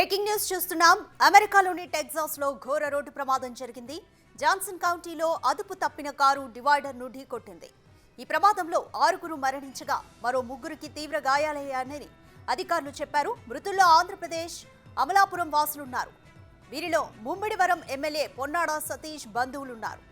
Breaking news చూస్తున్నాం. అమెరికాలోని టెక్సాస్లో ఘోర రోడ్డు ప్రమాదం జరిగింది. జాన్సన్ కౌంటీలో అదుపు తప్పిన కారు డివైడర్ను ఢీకొట్టింది. ఈ ప్రమాదంలో ఆరుగురు మరణించగా మరో ముగ్గురికి తీవ్ర గాయాలయ్యాయని అధికారులు చెప్పారు. మృతుల్లో ఆంధ్రప్రదేశ్ అమలాపురం వాసులున్నారు. వీరిలో ముమ్మిడివరం ఎమ్మెల్యే పొన్నాడ సతీష్ బంధువులున్నారు.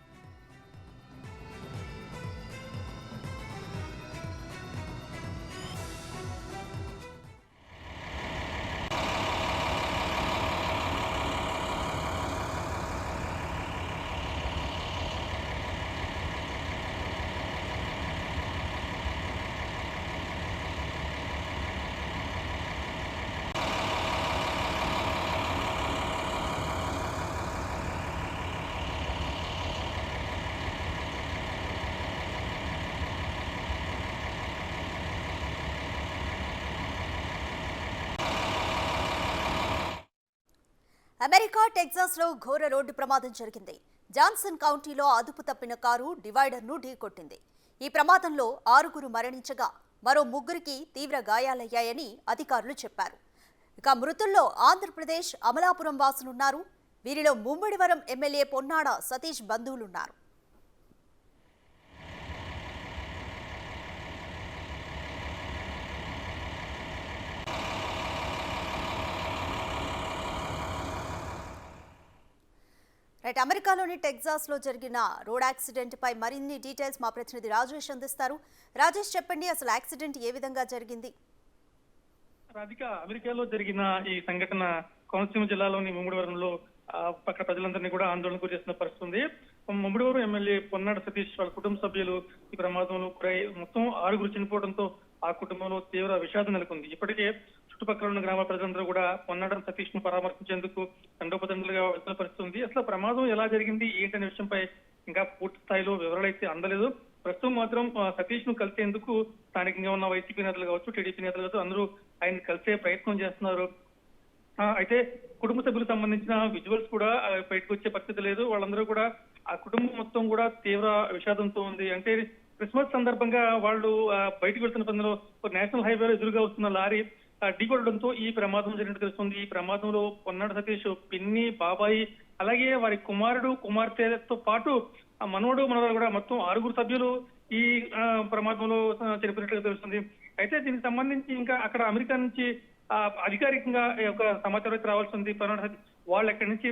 అమెరికా టెక్సాస్లో ఘోర రోడ్డు ప్రమాదం జరిగింది. జాన్సన్ కౌంటీలో అదుపు తప్పిన కారు డివైడర్ను ఢీకొట్టింది. ఈ ప్రమాదంలో ఆరుగురు మరణించగా మరో ముగ్గురికి తీవ్ర గాయాలయ్యాయని అధికారులు చెప్పారు. ఇక మృతుల్లో ఆంధ్రప్రదేశ్ అమలాపురం వాసులున్నారు. వీరిలో ముమ్మిడివరం ఎమ్మెల్యే పొన్నాడ సతీష్ బంధువులున్నారు. రైట్ అమెరికాలోని టెక్సాస్లో జరిగిన రోడ్ యాక్సిడెంట్ పై మరిన్ని డీటెయిల్స్ మా ప్రతినిధి రాజేష్ అందిస్తారు. రాజేష్ చెప్పండి అసలు యాక్సిడెంట్ ఏ విధంగా జరిగింది? రాధిక అమెరికాలో జరిగిన ఈ సంఘటన కోనసీమ జిల్లాలోని ముమ్మడివరంలో పక్కన పక్క ప్రజలందరినీ కూడా ఆందోళనకు చేసిన పరిస్థితి ఉంది. ముమ్మడివరం ఎమ్మెల్యే పొన్నాడు సతీష్ వాళ్ళ కుటుంబ సభ్యులు ఈ ప్రమాదంలో మొత్తం ఆరుగురు చనిపోవడంతో ఆ కుటుంబంలో తీవ్ర విషాదం నెలకొంది. ఇప్పటికే చుట్టుపక్కల ఉన్న గ్రామ ప్రజలందరూ కూడా పొన్నాడ సతీష్ను పరామర్శించేందుకు తండోపతండులుగా వెళ్తున్న పరిస్థితి ఉంది అసలు ప్రమాదం ఎలా జరిగింది? ఏంటనే విషయంపై ఇంకా పూర్తి స్థాయిలో వివరాలు అయితే అందలేదు. ప్రస్తుతం మాత్రం సతీష్ను కలిసేందుకు స్థానికంగా ఉన్న వైసీపీ నేతలు కావచ్చు టీడీపీ నేతలు కావచ్చు అందరూ ఆయన కలిసే ప్రయత్నం చేస్తున్నారు. అయితే కుటుంబ సభ్యులకు సంబంధించిన విజువల్స్ కూడా బయటకు వచ్చే పరిస్థితి లేదు. వాళ్ళందరూ కూడా ఆ కుటుంబం మొత్తం కూడా తీవ్ర విషాదంతో ఉంది. అంటే క్రిస్మస్ సందర్భంగా వాళ్ళు బయటకు వెళ్తున్న పనిలో నేషనల్ హైవేలో ఎదురుగా వస్తున్న లారీ ఢీకొట్టడంతో ఈ ప్రమాదం జరిగినట్టు తెలుస్తుంది. ఈ ప్రమాదంలో పొన్నాడు సతీష్ పిన్ని బాబాయి అలాగే వారి కుమారుడు కుమార్తెతో పాటు ఆ మనవడు మనవరు కూడా మొత్తం ఆరుగురు సభ్యులు ఈ ప్రమాదంలో ఆ, చనిపోయినట్లుగా తెలుస్తుంది. అయితే దీనికి సంబంధించి ఇంకా అక్కడ అమెరికా నుంచి ఆ, అధికారికంగా ఒక యొక్క సమాచారం అయితే రావాల్సి ఉంది. పొన్నాడు సతీష్ వాళ్ళు ఎక్కడి నుంచి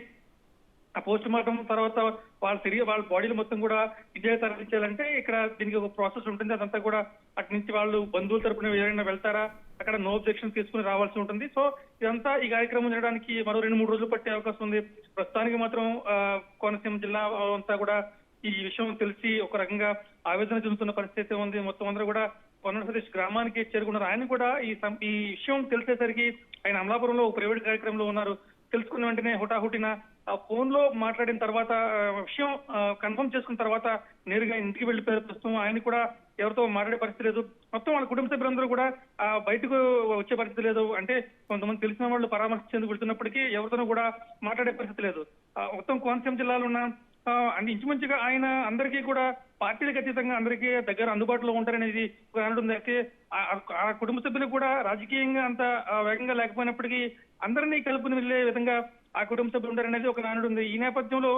ఆ పోస్ట్ మార్టం తర్వాత వాళ్ళ తిరిగి వాళ్ళ బాడీలు మొత్తం కూడా ఇండియా తరలించాలంటే ఇక్కడ దీనికి ఒక ప్రాసెస్ ఉంటుంది. అదంతా కూడా అటు నుంచి వాళ్ళు బంధువుల తరపున ఎవరైనా వెళ్తారా? అక్కడ నో అబ్జెక్షన్ తీసుకుని రావాల్సి ఉంటుంది. సో ఇదంతా ఈ కార్యక్రమం జరగడానికి మరో రెండు మూడు రోజులు పట్టే అవకాశం ఉంది. ప్రస్తుతానికి మాత్రం ఆ, కోనసీమ జిల్లా అంతా కూడా ఈ విషయం తెలిసి ఒక రకంగా ఆవేదన చెందుతున్న పరిస్థితి ఉంది. మొత్తం అందరూ కూడా కొన్నడ గ్రామానికి చేరుకున్నారు. ఆయన కూడా ఈ ఈ విషయం తెలిసేసరికి ఆయన అమలాపురంలో ఒక ప్రైవేట్ కార్యక్రమంలో ఉన్నారు. తెలుసుకున్న వెంటనే హుటాహుటిన ఆ ఫోన్లో మాట్లాడిన తర్వాత విషయం కన్ఫర్మ్ చేసుకున్న తర్వాత నేరుగా ఇంటికి వెళ్ళిపోయారు. ప్రస్తుతం ఆయన కూడా ఎవరితో మాట్లాడే పరిస్థితి లేదు. మొత్తం వాళ్ళ కుటుంబ సభ్యులందరూ కూడా ఆ, బయటకు వచ్చే పరిస్థితి లేదు. అంటే కొంతమంది తెలిసిన వాళ్ళు పరామర్శించేందుకు వెళ్తున్నప్పటికీ ఎవరితోనూ కూడా మాట్లాడే పరిస్థితి లేదు. మొత్తం కోనసీమ జిల్లాలో ఉన్న అంటే ఇంచుమించుగా ఆయన అందరికీ కూడా పార్టీలకు అతీతంగా అందరికీ దగ్గర అందుబాటులో ఉంటారనేది అనడం అయితే ఆ- ఆ కుటుంబ సభ్యులు కూడా రాజకీయంగా అంత వేగంగా లేకపోయినప్పటికీ అందరినీ కలుపుని వెళ్ళే విధంగా ఆ కుటుంబ సభ్యులు ఉంటారనేది ఒక నానుడు ఉంది. ఈ నేపథ్యంలో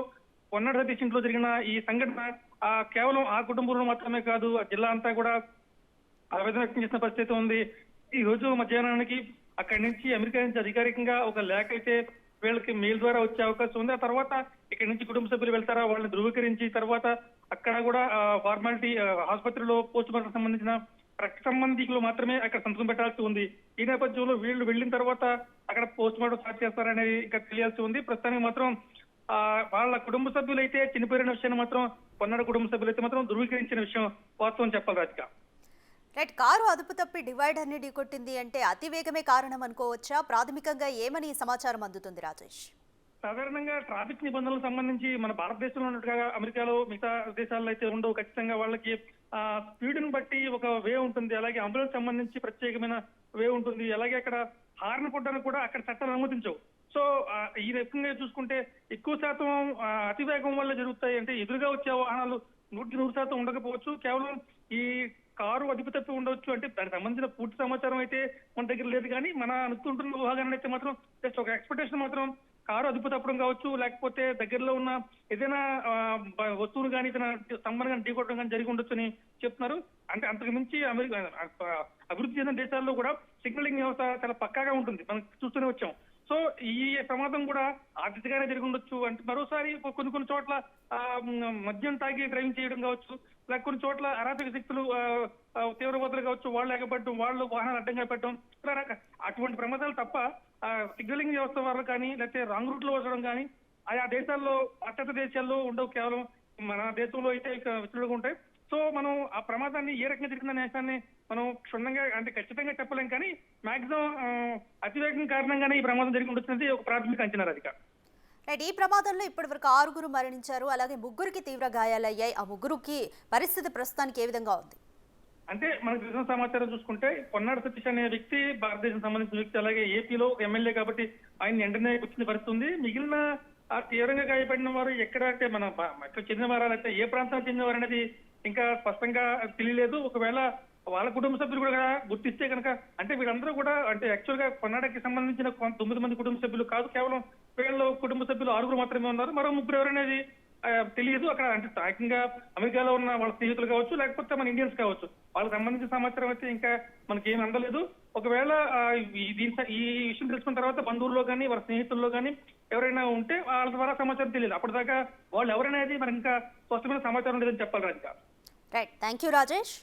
పొన్నాడు సతీష్ ఇంట్లో జరిగిన ఈ సంఘటన ఆ కేవలం ఆ కుటుంబంలో మాత్రమే కాదు ఆ జిల్లా అంతా కూడా ఆవేదన వ్యక్తం చేసిన పరిస్థితి ఉంది. ఈ రోజు మధ్యాహ్నానికి అక్కడి నుంచి అమెరికా నుంచి అధికారికంగా ఒక లేఖ అయితే వీళ్ళకి మెయిల్ ద్వారా వచ్చే అవకాశం ఉంది. ఆ తర్వాత ఇక్కడి నుంచి కుటుంబ సభ్యులు వెళ్తారా? వాళ్ళని ధృవీకరించి తర్వాత అక్కడ కూడా ఫార్మాలిటీ ఆసుపత్రిలో పోస్ట్ మార్టం సంబంధించిన రక్త సంబంధికులు మాత్రమే అక్కడ సంతకం పెట్టాల్సి ఉంది. ఈ నేపథ్యంలో వీళ్ళు వెళ్ళిన తర్వాత అక్కడ పోస్ట్ మార్టం స్టార్ట్ చేస్తారనేది ఇంకా తెలియాల్సి ఉంది. ప్రస్తుతానికి మాత్రం ఆ వాళ్ళ కుటుంబ సభ్యులైతే చనిపోయిన విషయాన్ని మాత్రం కొన్నాడు కుటుంబ సభ్యులైతే మాత్రం ధృవీకరించిన విషయం వాస్తవం చెప్పాలి రాధిక. రైట్ కారు అదుపు తప్పి డివైడర్ని ఢీకొట్టింది అంటే అతివేగమే కారణం అనుకోవచ్చా? ప్రాథమికంగా ఏమని సమాచారం అందుతుంది రాజేష్? సాధారణంగా ట్రాఫిక్ నిబంధనలకు సంబంధించి మన భారతదేశంలో ఉన్నట్టుగా అమెరికాలో మిగతా దేశాల్లో అయితే ఉండవు. ఖచ్చితంగా వాళ్ళకి ఆ స్పీడ్ బట్టి ఒక వే ఉంటుంది. అలాగే అంబులెన్స్ సంబంధించి ప్రత్యేకమైన వే ఉంటుంది. అలాగే అక్కడ హార్న్ కొట్టడానికి కూడా అక్కడ చట్టాలు అనుమతించవు. సో ఈ రకంగా చూసుకుంటే ఎక్కువ శాతం అతివేగం వల్ల జరుగుతాయి. అంటే ఎదురుగా వచ్చే వాహనాలు నూటికి నూరు శాతం ఉండకపోవచ్చు. కేవలం ఈ కారు అదుపు తప్పి ఉండొచ్చు అంటే దానికి సంబంధించిన పూర్తి సమాచారం అయితే మన దగ్గర లేదు. కానీ మన అనుకుంటున్న ఊహాగానం అయితే మాత్రం జస్ట్ ఒక ఎక్స్పెక్టేషన్ మాత్రం కారు అదుపు తప్పడం కావచ్చు లేకపోతే దగ్గరలో ఉన్న ఏదైనా వస్తువును వస్తువులు కానీ ఏదైనా కానీ ఢీకొట్టడం కానీ జరిగి ఉండొచ్చు అని చెప్తున్నారు. అంటే అంతకు మించి అమెరికా అభివృద్ధి చెందిన దేశాల్లో కూడా సిగ్నలింగ్ వ్యవస్థ చాలా పక్కాగా ఉంటుంది. మనం చూస్తూనే వచ్చాం. సో ఈ ప్రమాదం కూడా ఆ జరిగి ఉండొచ్చు. అంటే మరోసారి కొన్ని కొన్ని చోట్ల మద్యం తాగి డ్రైవింగ్ చేయడం కావచ్చు లేక కొన్ని చోట్ల అరాచక శక్తులు తీవ్రవాదులు కావచ్చు వాళ్ళు ఎగబడటం వాళ్ళు వాహనాలు అడ్డంగా పెట్టడం ఇలా అటువంటి ప్రమాదాలు తప్ప సిగ్నలింగ్ వ్యవస్థ వల్ల కానీ లేకపోతే రాంగ్ రూట్లో వచ్చడం కానీ ఆయా దేశాల్లో అత్యంత దేశాల్లో ఉండవు కేవలం మన దేశంలో అయితే ఇక విస్తృతంగా ఉంటాయి. సో మనం ఆ ప్రమాదాన్ని ఏ రకంగా జరిగిందనే విషయాన్ని మనం క్షుణ్ణంగా అంటే ఖచ్చితంగా చెప్పలేం కానీ మాక్సిమం అతివేగం కారణంగానే ఈ ప్రమాదం జరిగి ఉండొచ్చినది ఒక ప్రాథమిక అంచనా అధిక రైట్ ఈ ప్రమాదంలో ఇప్పటివరకు ఆరుగురు మరణించారు అలాగే ముగ్గురికి తీవ్ర గాయాలయ్యాయి. ఆ ముగ్గురికి పరిస్థితి ప్రస్తుతానికి ఏ విధంగా ఉంది? అంటే మనకు తెలిసిన సమాచారం చూసుకుంటే పొన్నాడు సతీష్ అనే వ్యక్తి భారతదేశం సంబంధించిన వ్యక్తి అలాగే ఏపీలో ఎమ్మెల్యే కాబట్టి ఆయన వెంటనే వచ్చిన పరిస్థితి ఉంది. మిగిలిన ఆ తీవ్రంగా గాయపడిన వారు ఎక్కడ అంటే మన ఎక్కడ చెందిన వారు ఏ ప్రాంతానికి చెందిన వారు అనేది ఇంకా స్పష్టంగా తెలియలేదు. ఒకవేళ వాళ్ళ కుటుంబ సభ్యులు కూడా గుర్తిస్తే కనుక అంటే వీళ్ళందరూ కూడా అంటే యాక్చువల్గా కొన్నాడకి సంబంధించిన తొమ్మిది మంది కుటుంబ సభ్యులు కాదు కేవలం వీళ్ళలో కుటుంబ సభ్యులు ఆరుగురు మాత్రమే ఉన్నారు. మరో ముగ్గురు ఎవరనేది తెలియదు అక్కడ. అంటే స్థానికంగా అమెరికాలో ఉన్న వాళ్ళ స్నేహితులు కావచ్చు లేకపోతే మన ఇండియన్స్ కావచ్చు. వాళ్ళకి సంబంధించిన సమాచారం అయితే ఇంకా మనకి ఏమి అందలేదు. ఒకవేళ ఈ దీని ఈ విషయం తెలుసుకున్న తర్వాత బంధువుల్లో కానీ వాళ్ళ స్నేహితుల్లో కానీ ఎవరైనా ఉంటే వాళ్ళ ద్వారా సమాచారం తెలియదు. అప్పటిదాకా వాళ్ళు ఎవరనేది మనకి ఇంకా స్పష్టమైన సమాచారం లేదని చెప్పాలి Radhika. Right thank you Rajesh